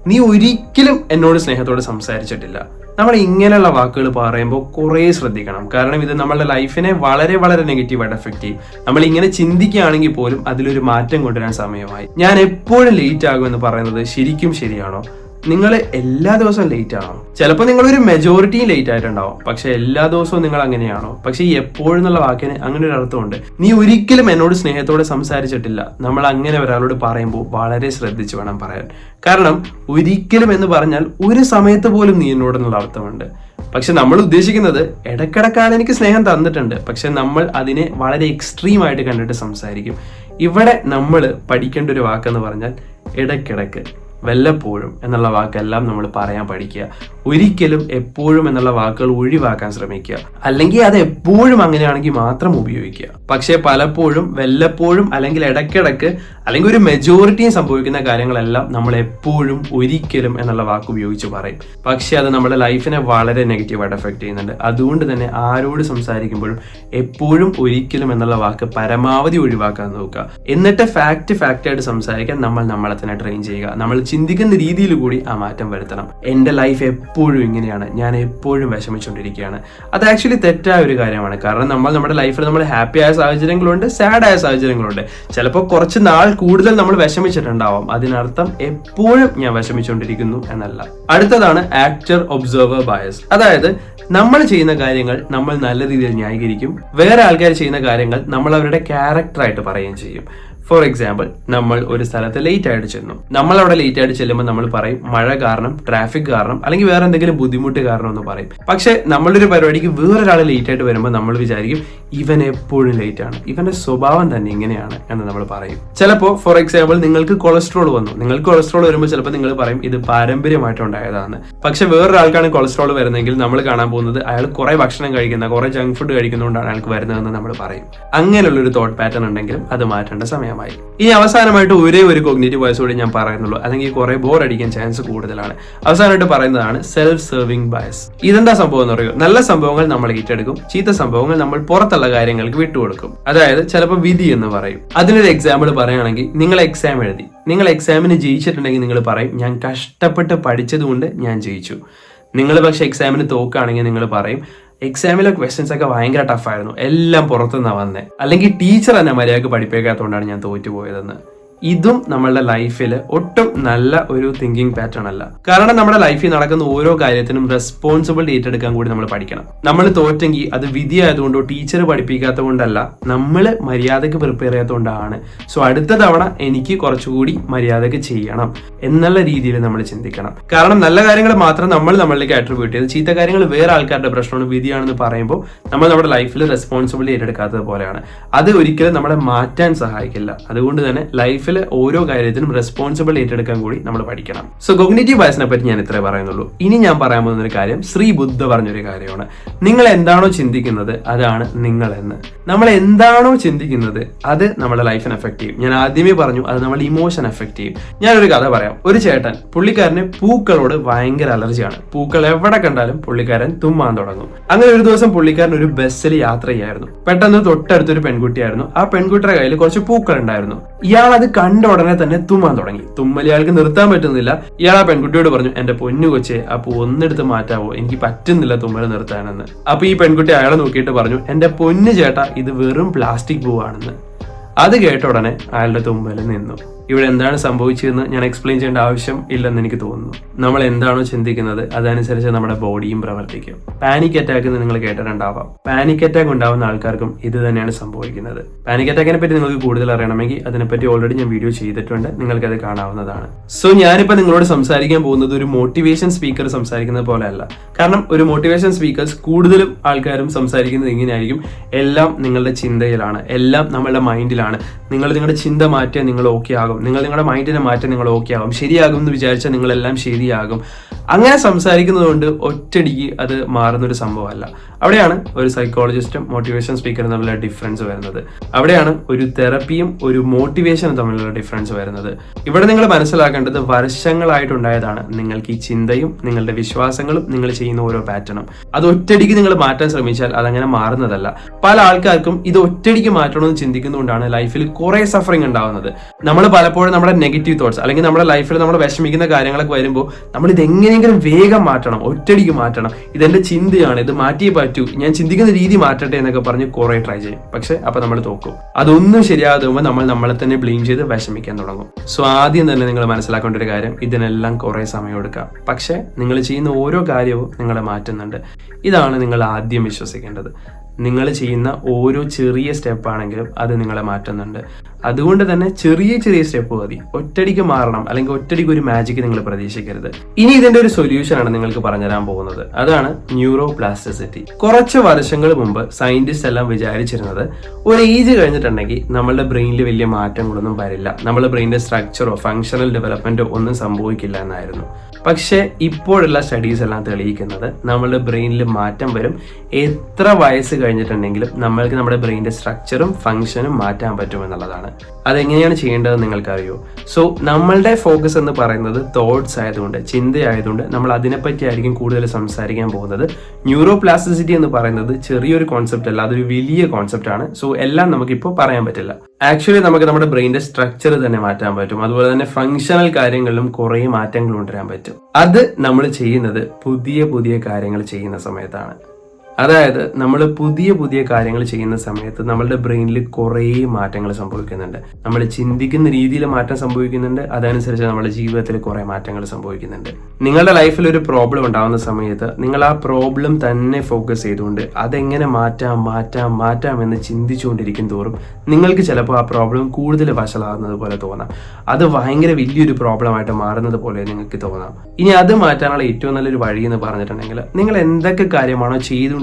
നീ ഒരിക്കലും എന്നോട് സ്നേഹത്തോടെ സംസാരിച്ചിട്ടില്ല. നമ്മൾ ഇങ്ങനെയുള്ള വാക്കുകൾ പറയുമ്പോൾ കുറേ ശ്രദ്ധിക്കണം. കാരണം ഇത് നമ്മളുടെ ലൈഫിനെ വളരെ വളരെ നെഗറ്റീവായിട്ട് എഫക്ട് ചെയ്യും. നമ്മൾ ഇങ്ങനെ ചിന്തിക്കുകയാണെങ്കിൽ പോലും അതിലൊരു മാറ്റം കൊണ്ടുവരാൻ സമയമായി. ഞാൻ എപ്പോഴും ലേറ്റ് ആകുമെന്ന് പറയുന്നത് ശരിക്കും ശരിയാണോ? നിങ്ങൾ എല്ലാ ദിവസവും ലേറ്റ് ആണോ ചിലപ്പോൾ നിങ്ങൾ ഒരു മെജോറിറ്റിയും ലേറ്റ് ആയിട്ടുണ്ടാവും. പക്ഷെ എല്ലാ ദിവസവും നിങ്ങൾ അങ്ങനെയാണോ? പക്ഷെ എപ്പോഴും എന്നുള്ള വാക്കിന് അങ്ങനെ ഒരു അർത്ഥമുണ്ട്. നീ ഒരിക്കലും എന്നോട് സ്നേഹത്തോടെ സംസാരിച്ചിട്ടില്ല. നമ്മൾ അങ്ങനെ ഒരാളോട് പറയുമ്പോൾ വളരെ ശ്രദ്ധിച്ചു വേണം പറയാൻ. കാരണം ഒരിക്കലും എന്ന് പറഞ്ഞാൽ ഒരു സമയത്ത് പോലും നീ എന്നോടെന്നുള്ള അർത്ഥമുണ്ട്. പക്ഷെ നമ്മൾ ഉദ്ദേശിക്കുന്നത് ഇടക്കിടക്കാണ് എനിക്ക് സ്നേഹം തന്നിട്ടുണ്ട്. പക്ഷെ നമ്മൾ അതിനെ വളരെ എക്സ്ട്രീം ആയിട്ട് കണ്ടിട്ട് സംസാരിക്കും. ഇവിടെ നമ്മൾ പഠിക്കേണ്ട ഒരു വാക്കെന്ന് പറഞ്ഞാൽ ഇടക്കിടക്ക് വല്ലപ്പോഴും എന്നുള്ള വാക്കെല്ലാം നമ്മൾ പറയാൻ പഠിക്കുക. ഒരിക്കലും എപ്പോഴും എന്നുള്ള വാക്കുകൾ ഒഴിവാക്കാൻ ശ്രമിക്കുക. അല്ലെങ്കിൽ അത് എപ്പോഴും അങ്ങനെയാണെങ്കിൽ മാത്രം ഉപയോഗിക്കുക. പക്ഷേ പലപ്പോഴും വല്ലപ്പോഴും അല്ലെങ്കിൽ ഇടയ്ക്കിടക്ക് അല്ലെങ്കിൽ ഒരു മെജോറിറ്റിയും സംഭവിക്കുന്ന കാര്യങ്ങളെല്ലാം നമ്മൾ എപ്പോഴും ഒരിക്കലും എന്നുള്ള വാക്ക് ഉപയോഗിച്ച് പറയും. പക്ഷേ അത് നമ്മുടെ ലൈഫിനെ വളരെ നെഗറ്റീവായിട്ട് എഫക്ട് ചെയ്യുന്നുണ്ട്. അതുകൊണ്ട് തന്നെ ആരോട് സംസാരിക്കുമ്പോഴും എപ്പോഴും ഒരിക്കലും എന്നുള്ള വാക്ക് പരമാവധി ഒഴിവാക്കാൻ നോക്കുക. എന്നിട്ട് ഫാക്റ്റ് ആയിട്ട് സംസാരിക്കാൻ നമ്മൾ നമ്മളെ തന്നെ ട്രെയിൻ ചെയ്യുക. നമ്മൾ ചിന്തിക്കുന്ന രീതിയിൽ കൂടി ആ മാറ്റം വരുത്തണം. എന്റെ ലൈഫ് എപ്പോഴും ഇങ്ങനെയാണ്. ഞാൻ എപ്പോഴും വിഷമിച്ചുകൊണ്ടിരിക്കുകയാണ്. അത് ആക്ച്വലി തെറ്റായ ഒരു കാര്യമാണ്. കാരണം നമ്മൾ നമ്മുടെ ലൈഫിൽ നമ്മൾ ഹാപ്പി ആയ സാഹചര്യങ്ങളുണ്ട് സാഡ് ആയ സാഹചര്യങ്ങളുണ്ട്. ചിലപ്പോൾ കുറച്ച് നാൾ കൂടുതൽ നമ്മൾ വിഷമിച്ചിട്ടുണ്ടാവാം. അതിനർത്ഥം എപ്പോഴും ഞാൻ വിഷമിച്ചുകൊണ്ടിരിക്കുന്നു എന്നല്ല. അടുത്തതാണ് ആക്ടർ ഒബ്സർവർ ബയസ് അതായത് നമ്മൾ ചെയ്യുന്ന കാര്യങ്ങൾ നമ്മൾ നല്ല രീതിയിൽ ന്യായീകരിക്കും. വേറെ ആൾക്കാർ ചെയ്യുന്ന കാര്യങ്ങൾ നമ്മൾ അവരുടെ ക്യാരക്ടറായിട്ട് പറയുകയും ചെയ്യും. ഫോർ എക്സാമ്പിൾ നമ്മൾ ഒരു സ്ഥലത്ത് ലേറ്റ് ആയിട്ട് ചെന്നു. നമ്മൾ അവിടെ ലേറ്റ് ആയിട്ട് ചെല്ലുമ്പോൾ നമ്മൾ പറയും മഴ കാരണം ട്രാഫിക് കാരണം അല്ലെങ്കിൽ വേറെ എന്തെങ്കിലും ബുദ്ധിമുട്ട് കാരണം എന്ന് പറയും. പക്ഷെ നമ്മളുടെ ഒരു പരിപാടിക്ക് വേറൊരാൾ ലേറ്റ് ആയിട്ട് വരുമ്പോൾ നമ്മൾ വിചാരിക്കും ഇവൻ എപ്പോഴും ലേറ്റ് ആണ്. ഇവന്റെ സ്വഭാവം തന്നെ ഇങ്ങനെയാണ് എന്ന് നമ്മൾ പറയും. ചിലപ്പോൾ ഫോർ എക്സാമ്പിൾ നിങ്ങൾക്ക് കൊളസ്ട്രോൾ വന്നു. നിങ്ങൾക്ക് കൊളസ്ട്രോൾ വരുമ്പോൾ ചിലപ്പോൾ നിങ്ങൾ പറയും ഇത് പാരമ്പര്യമായിട്ട് ഉണ്ടായതാണ്. പക്ഷെ വേറൊരാൾക്കാണ് കൊളസ്ട്രോൾ വരുന്നതെങ്കിൽ നമ്മൾ കാണാൻ പോകുന്നത് അയാൾ കുറെ ഭക്ഷണം കഴിക്കുന്ന കുറെ ജങ്ക് ഫുഡ് കഴിക്കുന്നതുകൊണ്ടാണ് അയാൾക്ക് വരുന്നതെന്ന് നമ്മൾ പറയും. അങ്ങനെയുള്ള ഒരു തോട്ട് പാറ്റേൺ ഉണ്ടെങ്കിലും അത് മാറ്റേണ്ട സമയമായി ഇനി അവസാനമായിട്ട് ഒരേ ഒരു കോഗ്നേറ്റീവ് വോയിസ് കൂടി ഞാൻ പറയുന്നുള്ളൂ. അല്ലെങ്കിൽ കുറെ ബോർ അടിക്കാൻ ചാൻസ് കൂടുതലാണ്. അവസാനമായിട്ട് പറയുന്നതാണ് സെൽഫ് സെർവിങ് ബയസ് ഇതെന്താ സംഭവം എന്ന് പറയുക നല്ല സംഭവങ്ങൾ നമ്മൾ ഏറ്റെടുക്കും. ചീത്ത സംഭവങ്ങൾ നമ്മൾ പുറത്തുള്ള കാര്യങ്ങൾക്ക് വിട്ടുകൊടുക്കും. അതായത് ചിലപ്പോൾ വിധി എന്ന് പറയും. അതിനൊരു എക്സാമ്പിൾ പറയുകയാണെങ്കിൽ നിങ്ങൾ എക്സാം എഴുതി. നിങ്ങൾ എക്സാമിന് ജയിച്ചിട്ടുണ്ടെങ്കിൽ നിങ്ങൾ പറയും ഞാൻ കഷ്ടപ്പെട്ട് പഠിച്ചതുകൊണ്ട് ഞാൻ ജയിച്ചു. നിങ്ങൾ പക്ഷെ എക്സാമിന് തോക്കുകയാണെങ്കിൽ നിങ്ങൾ പറയും എക്സാമിലെ ക്വസ്റ്റ്യൻസ് ഒക്കെ ഭയങ്കര ടഫായിരുന്നു എല്ലാം പുറത്തുനിന്നാണ് വന്നത് അല്ലെങ്കിൽ ടീച്ചർ തന്നെ മര്യാദയ്ക്ക് പഠിപ്പിക്കാത്തതുകൊണ്ടാണ് ഞാൻ തോറ്റുപോയതെന്ന്. ഇതും നമ്മളുടെ ലൈഫിൽ ഒട്ടും നല്ല ഒരു തിങ്കിങ് പാറ്റേൺ അല്ല. കാരണം നമ്മുടെ ലൈഫിൽ നടക്കുന്ന ഓരോ കാര്യത്തിനും റെസ്പോൺസിബിലിറ്റി ഏറ്റെടുക്കാൻ കൂടി നമ്മൾ പഠിക്കണം. നമ്മൾ തോറ്റെങ്കിൽ അത് വിധി ആയതുകൊണ്ടോ ടീച്ചർ പഠിപ്പിക്കാത്തത് കൊണ്ടല്ല നമ്മൾ മര്യാദയ്ക്ക് പ്രിപ്പയർ ചെയ്യാത്തതുകൊണ്ടാണ്. സോ അടുത്ത തവണ എനിക്ക് കുറച്ചുകൂടി മര്യാദയ്ക്ക് ചെയ്യണം എന്നുള്ള രീതിയിൽ നമ്മൾ ചിന്തിക്കണം. കാരണം നല്ല കാര്യങ്ങൾ മാത്രം നമ്മൾ നമ്മളിലേക്ക് അട്രിബ്യൂട്ട് ചെയ്ത് ചീത്ത കാര്യങ്ങൾ വേറെ ആൾക്കാരുടെ പ്രശ്നമാണ് വിധിയാണെന്ന് പറയുമ്പോൾ നമ്മൾ നമ്മുടെ ലൈഫിൽ റെസ്പോൺസിബിലിറ്റി ഏറ്റെടുക്കാത്തത് പോലെയാണ്. അത് ഒരിക്കലും നമ്മളെ മാറ്റാൻ സഹായിക്കില്ല. അതുകൊണ്ട് തന്നെ ലൈഫിൽ ഓരോ കാര്യത്തിനും റെസ്പോൺസിബിൾ ഏറ്റെടുക്കാൻ കൂടി നമ്മൾ പഠിക്കണം. സോ കൊഗ്നേറ്റീവ് ബയസിനെ പറ്റി ഞാൻ ഇത്രേ പറയുന്നുള്ളൂ. ഇനി ഞാൻ പറയാൻ പോകുന്ന ഒരു കാര്യം ശ്രീ ബുദ്ധ പറഞ്ഞൊരു കാര്യമാണ്. നിങ്ങൾ എന്താണോ ചിന്തിക്കുന്നത് അതാണ് നിങ്ങൾ എന്ന് നമ്മൾ എന്താണോ ചിന്തിക്കുന്നത് അത് നമ്മുടെ ലൈഫിനെ എഫക്റ്റ് ചെയ്യും. ഞാൻ ആദ്യമേ പറഞ്ഞു അത് നമ്മുടെ ഇമോഷൻ എഫക്റ്റ് ചെയ്യും. ഞാനൊരു കഥ പറയാം. ഒരു ചേട്ടൻ പുള്ളിക്കാരന് പൂക്കളോട് ഭയങ്കര അലർജിയാണ് പൂക്കൾ എവിടെ കണ്ടാലും പുള്ളിക്കാരൻ തുമ്മാൻ തുടങ്ങും. അങ്ങനെ ഒരു ദിവസം പുള്ളിക്കാരൻ ഒരു ബസ്സിൽ യാത്ര ചെയ്യായിരുന്നു. പെട്ടെന്ന് തൊട്ടടുത്തൊരു പെൺകുട്ടിയായിരുന്നു. ആ പെൺകുട്ടിയുടെ കയ്യിൽ കുറച്ച് പൂക്കൾ ഉണ്ടായിരുന്നു. ഇയാൾ അത് കണ്ട ഉടനെ തന്നെ തുമ്മാൻ തുടങ്ങി. തുമ്മൽ ഇയാൾക്ക് നിർത്താൻ പറ്റുന്നില്ല. ഇയാൾ ആ പെൺകുട്ടിയോട് പറഞ്ഞു എന്റെ പൊന്നു കൊച്ചെ പൂ ഒന്നെടുത്ത് മാറ്റാവോ? എനിക്ക് പറ്റുന്നില്ല തുമ്മൽ നിർത്താനെന്ന്. അപ്പൊ ഈ പെൺകുട്ടി അയാളെ നോക്കിയിട്ട് പറഞ്ഞു എന്റെ പൊന്നു ചേട്ടാ ഇത് വെറും പ്ലാസ്റ്റിക് പൂവാണെന്ന് അത് കേട്ട ഉടനെ അയാളുടെ തുമ്മൽ നിന്നു. ഇവിടെ എന്താണ് സംഭവിച്ചതെന്ന് ഞാൻ എക്സ്പ്ലെയിൻ ചെയ്യേണ്ട ആവശ്യം ഇല്ലെന്ന് എനിക്ക് തോന്നുന്നു. നമ്മൾ എന്താണോ ചിന്തിക്കുന്നത് അതനുസരിച്ച് നമ്മുടെ ബോഡിയും പ്രവർത്തിക്കും. പാനിക് അറ്റാക്ക് എന്ന് നിങ്ങൾ കേട്ടിട്ടുണ്ടാവാം പാനിക് അറ്റാക്ക് ഉണ്ടാവുന്ന ആൾക്കാർക്കും ഇത് തന്നെയാണ് സംഭവിക്കുന്നത്. പാനിക് അറ്റാക്കിനെ പറ്റി നിങ്ങൾക്ക് കൂടുതൽ അറിയണമെങ്കിൽ അതിനെപ്പറ്റി ഓൾറെഡി ഞാൻ വീഡിയോ ചെയ്തിട്ടുണ്ട്. നിങ്ങൾക്ക് അത് കാണാവുന്നതാണ്. സോ ഞാനിപ്പോൾ നിങ്ങളോട് സംസാരിക്കാൻ പോകുന്നത് ഒരു മോട്ടിവേഷൻ സ്പീക്കർ സംസാരിക്കുന്നത് പോലെയല്ല കാരണം ഒരു മോട്ടിവേഷൻ സ്പീക്കേഴ്സ് കൂടുതലും ആൾക്കാരും സംസാരിക്കുന്നത് ഇങ്ങനെയായിരിക്കും. എല്ലാം നിങ്ങളുടെ ചിന്തയിലാണ്. എല്ലാം നമ്മളുടെ മൈൻഡിലാണ് നിങ്ങൾ നിങ്ങളുടെ ചിന്ത മാറ്റിയാൽ നിങ്ങൾ ഓക്കെ ആകും. നിങ്ങൾ നിങ്ങളുടെ മൈൻഡിനെ മാറ്റം നിങ്ങൾ ഓക്കെ ആകും. ശരിയാകും എന്ന് വിചാരിച്ചാൽ നിങ്ങളെല്ലാം ശരിയാകും. അങ്ങനെ സംസാരിക്കുന്നതുകൊണ്ട് ഒറ്റടിക്ക് അത് മാറുന്നൊരു സംഭവമല്ല. അവിടെയാണ് ഒരു സൈക്കോളജിസ്റ്റും മോട്ടിവേഷൻ സ്പീക്കറും തമ്മിലുള്ള ഡിഫറൻസ് വരുന്നത്. അവിടെയാണ് ഒരു തെറപ്പിയും ഒരു മോട്ടിവേഷനും തമ്മിലുള്ള ഡിഫറൻസ് വരുന്നത്. ഇവിടെ നിങ്ങൾ മനസ്സിലാക്കേണ്ടത് വർഷങ്ങളായിട്ടുണ്ടായതാണ് നിങ്ങൾക്ക് ഈ ചിന്തയും നിങ്ങളുടെ വിശ്വാസങ്ങളും നിങ്ങൾ ചെയ്യുന്ന ഓരോ പാറ്റേണും അത് ഒറ്റടിക്ക് നിങ്ങൾ മാറ്റാൻ ശ്രമിച്ചാൽ അതങ്ങനെ മാറുന്നതല്ല. പല ആൾക്കാർക്കും ഇത് ഒറ്റടിക്ക് മാറ്റണമെന്ന് ചിന്തിക്കുന്നതുകൊണ്ടാണ് ലൈഫിൽ കുറെ സഫറിങ് ഉണ്ടാവുന്നത്. നമ്മൾ പലപ്പോഴും നമ്മുടെ നെഗറ്റീവ് തോട്ട്സ് അല്ലെങ്കിൽ നമ്മുടെ ലൈഫിൽ നമ്മൾ വിഷമിക്കുന്ന കാര്യങ്ങളൊക്കെ വരുമ്പോൾ നമ്മൾ ഇത് എങ്ങനെയെങ്കിലും വേഗം മാറ്റണം ഒറ്റടിക്ക് മാറ്റണം. ഇതെന്റെ ചിന്തയാണ് ഇത് മാറ്റിയേ പറ്റൂ. ഞാൻ ചിന്തിക്കുന്ന രീതി മാറ്റട്ടെ എന്നൊക്കെ പറഞ്ഞ് കുറെ ട്രൈ ചെയ്യും. പക്ഷെ അപ്പൊ നമ്മൾ തോക്കും. അതൊന്നും ശരിയാകുമ്പോൾ നമ്മൾ നമ്മളെ തന്നെ ബ്ലെയിം ചെയ്ത് വിഷമിക്കാൻ തുടങ്ങും. സോ ആദ്യം തന്നെ നിങ്ങൾ മനസ്സിലാക്കേണ്ട ഒരു കാര്യം ഇതിനെല്ലാം കുറെ സമയം എടുക്കാം. പക്ഷെ നിങ്ങൾ ചെയ്യുന്ന ഓരോ കാര്യവും നിങ്ങളെ മാറ്റുന്നുണ്ട്. ഇതാണ് നിങ്ങൾ ആദ്യം വിശ്വസിക്കേണ്ടത്. നിങ്ങൾ ചെയ്യുന്ന ഓരോ ചെറിയ സ്റ്റെപ്പ് ആണെങ്കിലും അത് നിങ്ങളെ മാറ്റുന്നുണ്ട്. അതുകൊണ്ട് തന്നെ ചെറിയ ചെറിയ സ്റ്റെപ്പ് മതി. ഒറ്റടിക്ക് മാറണം. അല്ലെങ്കിൽ ഒറ്റടിക്ക് ഒരു മാജിക് നിങ്ങൾ പ്രതീക്ഷിക്കരുത്. ഇനി ഇതിന്റെ ഒരു സൊല്യൂഷൻ ആണ് നിങ്ങൾക്ക് പറഞ്ഞുതരാൻ പോകുന്നത്. അതാണ് ന്യൂറോ പ്ലാസ്റ്റിസിറ്റി കുറച്ച് വർഷങ്ങൾ മുമ്പ് സയന്റിസ്റ്റ് എല്ലാം വിചാരിച്ചിരുന്നത് ഒരു ഏജ് കഴിഞ്ഞിട്ടുണ്ടെങ്കിൽ നമ്മളുടെ ബ്രെയിനിൽ വലിയ മാറ്റങ്ങളൊന്നും വരില്ല. നമ്മുടെ ബ്രെയിനിന്റെ സ്ട്രക്ചറോ ഫങ്ഷണൽ ഡെവലപ്മെന്റോ ഒന്നും സംഭവിക്കില്ല എന്നായിരുന്നു. പക്ഷെ ഇപ്പോഴുള്ള സ്റ്റഡീസ് എല്ലാം തെളിയിക്കുന്നത് നമ്മളുടെ ബ്രെയിനിൽ മാറ്റം വരും. എത്ര വയസ്സ് കഴിഞ്ഞിട്ടുണ്ടെങ്കിലും നമ്മൾക്ക് നമ്മുടെ ബ്രെയിനിന്റെ സ്ട്രക്ചറും ഫങ്ഷനും മാറ്റാൻ പറ്റുമെന്നുള്ളതാണ് അതെങ്ങനെയാണ് ചെയ്യേണ്ടത് നിങ്ങൾക്കറിയോ? സോ നമ്മളുടെ ഫോക്കസ് എന്ന് പറയുന്നത് തോട്ട്സ് ആയതുകൊണ്ട് ചിന്തയായതുകൊണ്ട് നമ്മൾ അതിനെപ്പറ്റി ആയിരിക്കും കൂടുതൽ സംസാരിക്കാൻ പോകുന്നത്. ന്യൂറോ പ്ലാസ്റ്റിസിറ്റി എന്ന് പറയുന്നത് ചെറിയൊരു കോൺസെപ്റ്റ് അല്ല അതൊരു വലിയ കോൺസെപ്റ്റ് ആണ്. സോ എല്ലാം നമുക്കിപ്പോൾ പറയാൻ പറ്റില്ല. ആക്ച്വലി നമുക്ക് നമ്മുടെ ബ്രെയിനിന്റെ സ്ട്രക്ചർ തന്നെ മാറ്റാൻ പറ്റും. അതുപോലെ തന്നെ ഫങ്ഷണൽ കാര്യങ്ങളിലും കുറേ മാറ്റങ്ങൾ കൊണ്ടുവരാൻ പറ്റും. അത് നമ്മൾ ചെയ്യുന്നത് പുതിയ പുതിയ കാര്യങ്ങൾ ചെയ്യുന്ന സമയത്താണ്. അതായത് നമ്മൾ പുതിയ പുതിയ കാര്യങ്ങൾ ചെയ്യുന്ന സമയത്ത് നമ്മളുടെ ബ്രെയിനിൽ കുറേ മാറ്റങ്ങൾ സംഭവിക്കുന്നുണ്ട്. നമ്മൾ ചിന്തിക്കുന്ന രീതിയിൽ മാറ്റം സംഭവിക്കുന്നുണ്ട്. അതനുസരിച്ച് നമ്മുടെ ജീവിതത്തിൽ കുറേ മാറ്റങ്ങൾ സംഭവിക്കുന്നുണ്ട്. നിങ്ങളുടെ ലൈഫിൽ ഒരു പ്രോബ്ലം ഉണ്ടാകുന്ന സമയത്ത് നിങ്ങൾ ആ പ്രോബ്ലം തന്നെ ഫോക്കസ് ചെയ്തുകൊണ്ട് അതെങ്ങനെ മാറ്റാം മാറ്റാം മാറ്റാം എന്ന് ചിന്തിച്ചുകൊണ്ടിരിക്കും തോറും നിങ്ങൾക്ക് ചിലപ്പോൾ ആ പ്രോബ്ലം കൂടുതൽ വഷളാകുന്നത് പോലെ തോന്നാം. അത് ഭയങ്കര വലിയൊരു പ്രോബ്ലം ആയിട്ട് മാറുന്നത് പോലെ നിങ്ങൾക്ക് തോന്നാം. ഇനി അത് മാറ്റാനുള്ള ഏറ്റവും നല്ലൊരു വഴി എന്ന് പറഞ്ഞിട്ടുണ്ടെങ്കിൽ നിങ്ങൾ എന്തൊക്കെ കാര്യമാണോ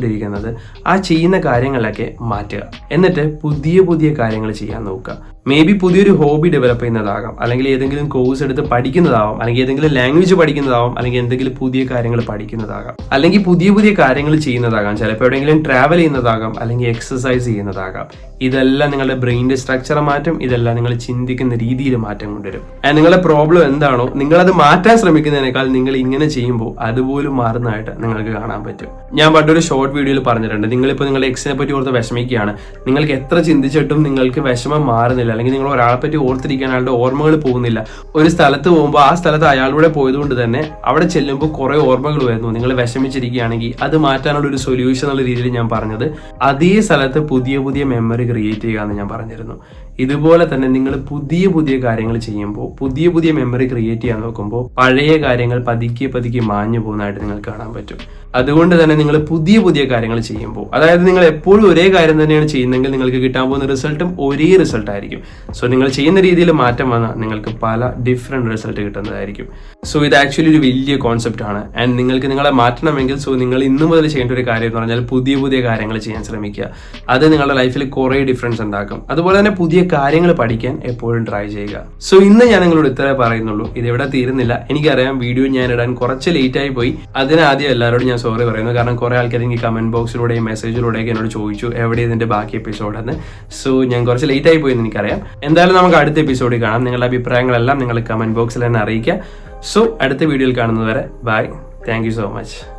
ചെയ്തുകൊണ്ടിരിക്കുന്നത്. ആ ചെയ്യുന്ന കാര്യങ്ങളൊക്കെ മാറ്റുക. എന്നിട്ട് പുതിയ പുതിയ കാര്യങ്ങൾ ചെയ്യാൻ നോക്കുക. മേ ബി പുതിയൊരു ഹോബി ഡെവലപ്പ് ചെയ്യുന്നതാകാം. അല്ലെങ്കിൽ ഏതെങ്കിലും കോഴ്സ് എടുത്ത് പഠിക്കുന്നതാവാം. അല്ലെങ്കിൽ ഏതെങ്കിലും ലാംഗ്വേജ് പഠിക്കുന്നതാവാം. അല്ലെങ്കിൽ എന്തെങ്കിലും പുതിയ കാര്യങ്ങൾ പഠിക്കുന്നതാകാം. അല്ലെങ്കിൽ പുതിയ പുതിയ കാര്യങ്ങൾ ചെയ്യുന്നതാകാം. ചിലപ്പോൾ എവിടെയെങ്കിലും ട്രാവൽ ചെയ്യുന്നതാകാം. അല്ലെങ്കിൽ എക്സസൈസ് ചെയ്യുന്നതാകാം. ഇതെല്ലാം നിങ്ങളുടെ ബ്രെയിനിന്റെ സ്ട്രക്ചർ മാറ്റും. ഇതെല്ലാം നിങ്ങൾ ചിന്തിക്കുന്ന രീതിയിൽ മാറ്റം കൊണ്ടുവരും. നിങ്ങളുടെ പ്രോബ്ലം എന്താണോ നിങ്ങളത് മാറ്റാൻ ശ്രമിക്കുന്നതിനേക്കാൾ നിങ്ങൾ ഇങ്ങനെ ചെയ്യുമ്പോൾ അതുപോലും മാറുന്നതായിട്ട് നിങ്ങൾക്ക് കാണാൻ പറ്റും. ഞാൻ പണ്ടൊരു ഷോർട്ട് വീഡിയോയിൽ പറഞ്ഞിട്ടുണ്ട്. നിങ്ങളിപ്പോൾ നിങ്ങളുടെ എക്സിനെ പറ്റി ഓർത്ത് വിഷമിക്കുകയാണ്. നിങ്ങൾക്ക് എത്ര ചിന്തിച്ചിട്ടും നിങ്ങൾക്ക് വിഷമം മാറുന്നില്ല. അല്ലെങ്കിൽ നിങ്ങൾ ഒരാളെ പറ്റി ഓർത്തിരിക്കാൻ അയാളുടെ ഓർമ്മകൾ പോകുന്നില്ല. ഒരു സ്ഥലത്ത് പോകുമ്പോൾ ആ സ്ഥലത്ത് അയാളുടെ പോയതുകൊണ്ട് തന്നെ അവിടെ ചെല്ലുമ്പോൾ കുറെ ഓർമ്മകൾ വരുന്നു. നിങ്ങൾ വിഷമിച്ചിരിക്കുകയാണെങ്കിൽ അത് മാറ്റാനുള്ള ഒരു സൊല്യൂഷൻ എന്നുള്ള രീതിയിൽ ഞാൻ പറഞ്ഞത് അതേ സ്ഥലത്ത് പുതിയ പുതിയ മെമ്മറി ക്രിയേറ്റ് ചെയ്യുക എന്ന് ഞാൻ പറഞ്ഞിരുന്നു. ഇതുപോലെ തന്നെ നിങ്ങൾ പുതിയ പുതിയ കാര്യങ്ങൾ ചെയ്യുമ്പോൾ പുതിയ പുതിയ മെമ്മറി ക്രിയേറ്റ് ചെയ്യാൻ നോക്കുമ്പോൾ പഴയ കാര്യങ്ങൾ പതുക്കെ പതുക്കെ മാഞ്ഞു പോകുന്നതായിട്ട് നിങ്ങൾക്ക് കാണാൻ പറ്റും. അതുകൊണ്ട് തന്നെ നിങ്ങൾ പുതിയ പുതിയ കാര്യങ്ങൾ ചെയ്യുമ്പോൾ അതായത് നിങ്ങൾ എപ്പോഴും ഒരേ കാര്യം തന്നെയാണ് ചെയ്യുന്നതെങ്കിൽ നിങ്ങൾക്ക് കിട്ടാൻ പോകുന്ന റിസൾട്ടും ഒരേ റിസൾട്ട് ആയിരിക്കും. സോ നിങ്ങൾ ചെയ്യുന്ന രീതിയിൽ മാറ്റം വന്നാൽ നിങ്ങൾക്ക് പല ഡിഫറെന്റ് റിസൾട്ട് കിട്ടുന്നതായിരിക്കും. സോ ഇത് ആക്ച്വലി ഒരു വലിയ കോൺസെപ്റ്റ് ആണ്. ആൻഡ് നിങ്ങൾക്ക് നിങ്ങളെ മാറ്റണമെങ്കിൽ സോ നിങ്ങൾ ഇന്നു മുതൽ ചെയ്യേണ്ട ഒരു കാര്യം എന്ന് പറഞ്ഞാൽ പുതിയ പുതിയ കാര്യങ്ങൾ ചെയ്യാൻ ശ്രമിക്കുക. അത് നിങ്ങളുടെ ലൈഫിൽ കുറേ ഡിഫറൻസ് ഉണ്ടാക്കും. അതുപോലെ തന്നെ പുതിയ കാര്യങ്ങൾ പഠിക്കാൻ എപ്പോഴും ട്രൈ ചെയ്യുക. സോ ഇന്ന് ഞാൻ നിങ്ങളോട് ഇത്രേ പറയുന്നുള്ളൂ. ഇത് എവിടെ തീരുന്നില്ല. എനിക്കറിയാം വീഡിയോ ഞാൻ ഇടാൻ കുറച്ച് ലേറ്റ് ആയി പോയി. അതിനാദ്യം എല്ലാവരോടും സോറി പറയുന്നു. കാരണം കുറെ ആൾക്കാർ എനിക്ക് കമന്റ് ബോക്സിലൂടെയും മെസ്സേജിലൂടെയൊക്കെ എന്നോട് ചോദിച്ചു എവിടെ ഇതിന്റെ ബാക്കി എപ്പിസോഡ് എന്ന്? സോ ഞാൻ കുറച്ച് ലേറ്റ് ആയി പോയി എന്ന് എനിക്കറിയാം. എന്തായാലും നമുക്ക് അടുത്ത എപ്പിസോഡിൽ കാണാം. നിങ്ങളുടെ അഭിപ്രായങ്ങളെല്ലാം നിങ്ങൾ കമന്റ് ബോക്സിൽ തന്നെ അറിയിക്കുക. സോ അടുത്ത വീഡിയോയിൽ കാണുന്നതുവരെ ബൈ താങ്ക് സോ മച്ച്